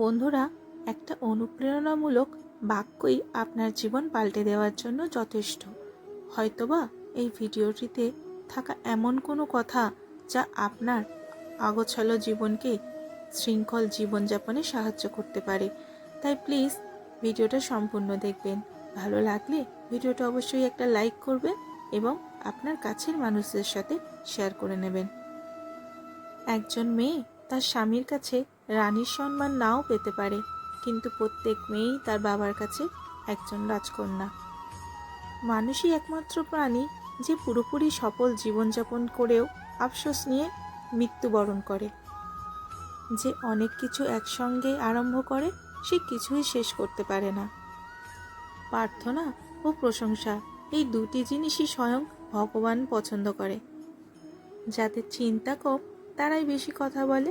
বন্ধুরা, একটা অনুপ্রেরণামূলক বাক্যই আপনার জীবন পাল্টে দেওয়ার জন্য যথেষ্ট। হয়তোবা এই ভিডিওটিতে থাকা এমন কোনো কথা যা আপনার আগোছালো জীবনকে শৃঙ্খল জীবনযাপনে সাহায্য করতে পারে। তাই প্লিজ ভিডিওটা সম্পূর্ণ দেখবেন। ভালো লাগলে ভিডিওটা অবশ্যই একটা লাইক করবেন এবং আপনার কাছের মানুষদের সাথে শেয়ার করে নেবেন। একজন মেয়ে তার স্বামীর কাছে রানীর সম্মান নাও পেতে পারে, কিন্তু প্রত্যেক মেয়েই তার বাবার কাছে একজন রাজকন্যা। মানুষই একমাত্র প্রাণী যে পুরোপুরি সফল জীবনযাপন করেও আফসোস নিয়ে মৃত্যুবরণ করে। যে অনেক কিছু একসঙ্গে আরম্ভ করে, সে কিছুই শেষ করতে পারে না। প্রার্থনা ও প্রশংসা এই দুটি জিনিসই স্বয়ং ভগবান পছন্দ করে। যাদের চিন্তা কম, তারাই বেশি কথা বলে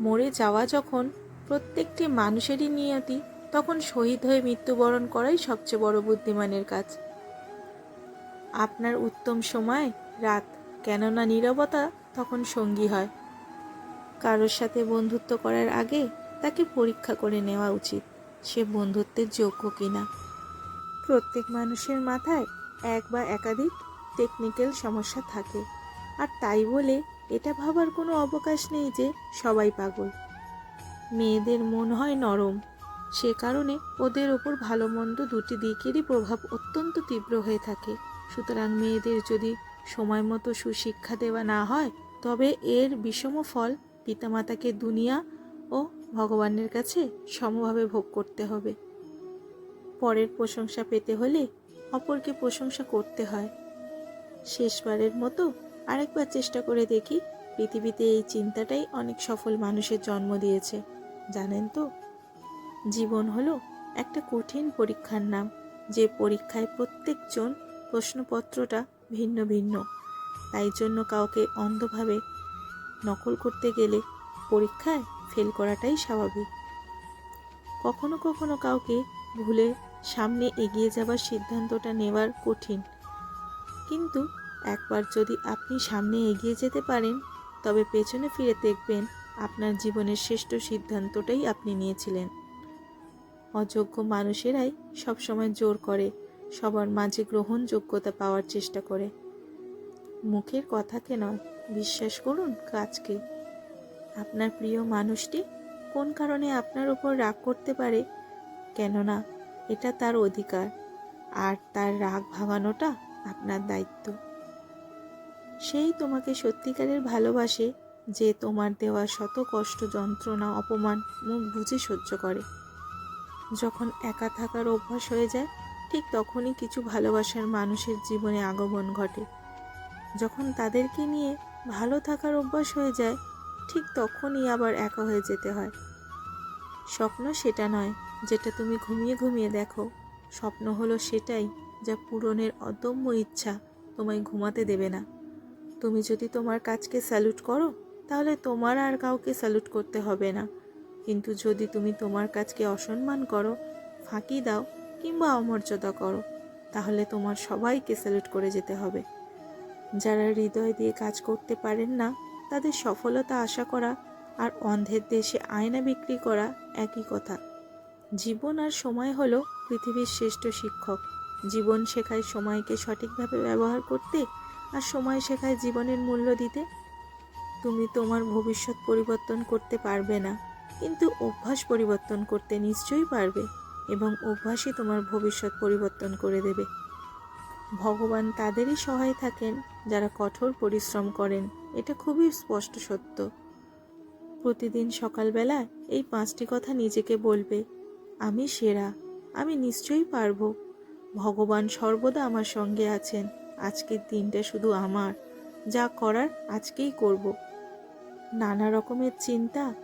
মরে যাওয়া যখন প্রত্যেকটি মানুষেরই নিয়তি, তখন শহীদ হয়ে মৃত্যুবরণ করাই সবচেয়ে বড় বুদ্ধিমানের কাজ। আপনার উত্তম সময়, রাত, কেননা নীরবতা তখন সঙ্গী হয়। কারোর সাথে বন্ধুত্ব করার আগে তাকে পরীক্ষা করে নেওয়া উচিত, সে বন্ধুত্বের যোগ্য কিনা। প্রত্যেক মানুষের মাথায় এক বা একাধিক টেকনিক্যাল সমস্যা থাকে, আর তাই বলে এটা ভাবার কোনো অবকাশ নেই যে সবাই পাগল। মেয়েদের মন হয় নরম। সে কারণে ওদের ওপর ভালো মন্দ দুটি দিকেরই প্রভাব অত্যন্ত তীব্র হয়ে থাকে। সুতরাং মেয়েদের যদি সময় মতো সুশিক্ষা দেওয়া না হয়, তবে এর বিষম ফল পিতামাতাকে দুনিয়া ও ভগবানের কাছে সমভাবে ভোগ করতে হবে। পরের প্রশংসা পেতে হলে অপরকে প্রশংসা করতে হয়। শেষবারের মতো আরেকবার চেষ্টা করে দেখি। পৃথিবীতে এই চিন্তাটাই অনেক সফল মানুষের জন্ম দিয়েছে, জানেন তো? জীবন হলো একটা কঠিন পরীক্ষার নাম, যে পরীক্ষায় প্রত্যেকজন প্রশ্নপত্রটা ভিন্ন ভিন্ন। তাই জন্য কাউকে অন্ধভাবে নকল করতে গেলে পরীক্ষায় ফেল করাটাই স্বাভাবিক। কখনো কখনো কাউকে ভুলে সামনে এগিয়ে যাবার সিদ্ধান্তটা নেওয়ার কঠিন। কিন্তু একবার যদি আপনি সামনে এগিয়ে যেতে পারেন, তবে পেছনে ফিরে দেখবেন আপনার জীবনের শ্রেষ্ঠ সিদ্ধান্তটাই আপনি নিয়েছিলেন। অযোগ্য মানুষেরাই সবসময় জোর করে, সবার মাঝে গ্রহণযোগ্যতা পাওয়ার চেষ্টা করে। মুখের কথাকে নয়, বিশ্বাস করুন কাজকে। আপনার প্রিয় মানুষটি কোন কারণে আপনার উপর রাগ করতে পারে? কেননা এটা তার অধিকার, আর তার রাগ ভাঙানোটা আপনার দায়িত্ব। সেই তোমাকে সত্যিকারের ভালোবাসে যে তোমার দেওয়া শত কষ্ট, যন্ত্রণা, অপমান মুখ বুঝে সহ্য করে। যখন একা থাকার অভ্যাস হয়ে যায়, ঠিক তখনই কিছু ভালোবাসার মানুষের জীবনে আগমন ঘটে। যখন তাদেরকে নিয়ে ভালো থাকার অভ্যাস হয়ে যায়, ঠিক তখনই আবার একা হয়ে যেতে হয়। স্বপ্ন সেটা নয় যেটা তুমি ঘুমিয়ে ঘুমিয়ে দেখো। স্বপ্ন হলো সেটাই যা পূরণের অদম্য ইচ্ছা তোমায় ঘুমাতে দেবে না। তুমি যদি তোমার কাজকে স্যালুট করো, তাহলে তোমার আর কাউকে স্যালুট করতে হবে না। কিন্তু যদি তুমি তোমার কাজকে অসম্মান করো, ফাঁকি দাও কিংবা অমর্যাদা করো, তাহলে তোমার সবাইকে স্যালুট করে যেতে হবে। যারা হৃদয় দিয়ে কাজ করতে পারেন না, তাদের সফলতা আশা করা আর অন্ধের দেশে আয়না বিক্রি করা একই কথা। জীবন আর সময় হলো পৃথিবীর শ্রেষ্ঠ শিক্ষক। জীবন শেখায় সময়কে সঠিকভাবে ব্যবহার করতে আর সময় শেখায় জীবনের মূল্য দিতে, তুমি তোমার ভবিষ্যৎ পরিবর্তন করতে পারবে না। কিন্তু অভ্যাস পরিবর্তন করতে নিশ্চয়ই পারবে এবং অভ্যাসই তোমার ভবিষ্যৎ পরিবর্তন করে দেবে। ভগবান তাদেরই সহায় থাকেন, যারা কঠোর পরিশ্রম করেন। এটা খুবই স্পষ্ট সত্য। প্রতিদিন সকালবেলা এই পাঁচটি কথা নিজেকে বলবে, আমি সেরা, আমি নিশ্চয়ই পারব। ভগবান সর্বদা আমার সঙ্গে আছেন। আজকের দিনটা শুধু আমার। যা করার আজকেই করব। নানা রকমের চিন্তা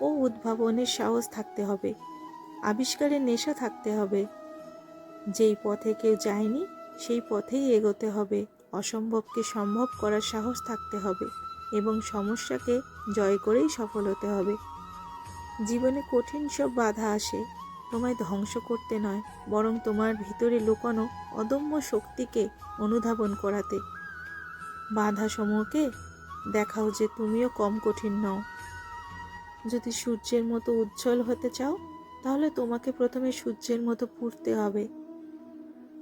ও উদ্ভাবনের সাহস থাকতে হবে। আবিষ্কারের নেশা থাকতে হবে। যেই পথে কেউ যায়নি, সেই পথেই এগোতে হবে। অসম্ভবকে সম্ভব করার সাহস থাকতে হবে এবং সমস্যাকে জয় করেই সফল হতে হবে। জীবনে কঠিন সব বাধা আসে। তোমায় ধ্বংস করতে নয়, বরং তোমার ভিতরে লুকানো অদম্য শক্তিকে অনুধাবন করাতে। বাধা সমূহকে দেখাও যে তুমিও কম কঠিন নও। যদি সূর্যের মতো উজ্জ্বল হতে চাও, তাহলে তোমাকে প্রথমে সূর্যের মতো পুড়তে হবে।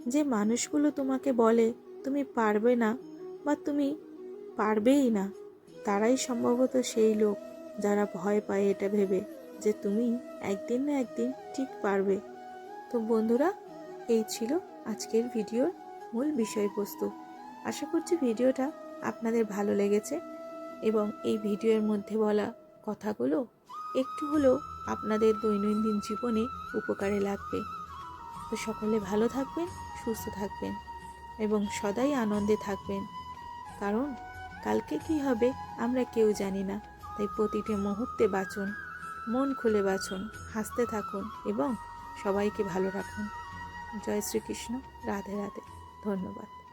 যে মানুষগুলো তোমাকে বলে, তুমি পারবে না বা তুমি পারবেই না তারাই সম্ভবত সেই লোক যারা ভয় পায় এটা ভেবে। যে তুমি একদিন না একদিন ঠিক পারবে। তো বন্ধুরা, এই ছিল আজকের ভিডিওর মূল বিষয়বস্তু। আশা করছি ভিডিওটা আপনাদের ভালো লেগেছে এবং এই ভিডিওর মধ্যে বলা কথাগুলো একটু হলেও আপনাদের দৈনন্দিন জীবনে উপকারে লাগবে। তো সকলে ভালো থাকবেন, সুস্থ থাকবেন এবং সদাই আনন্দে থাকবেন। কারণ কালকে কি হবে আমরা কেউ জানি না, তাই প্রতিটি মুহূর্তে বাঁচুন। মন খুলে বাঁচুন হাসতে থাকুন এবং সবাইকে ভালো রাখুন। জয় শ্রীকৃষ্ণ। রাধে রাধে। ধন্যবাদ।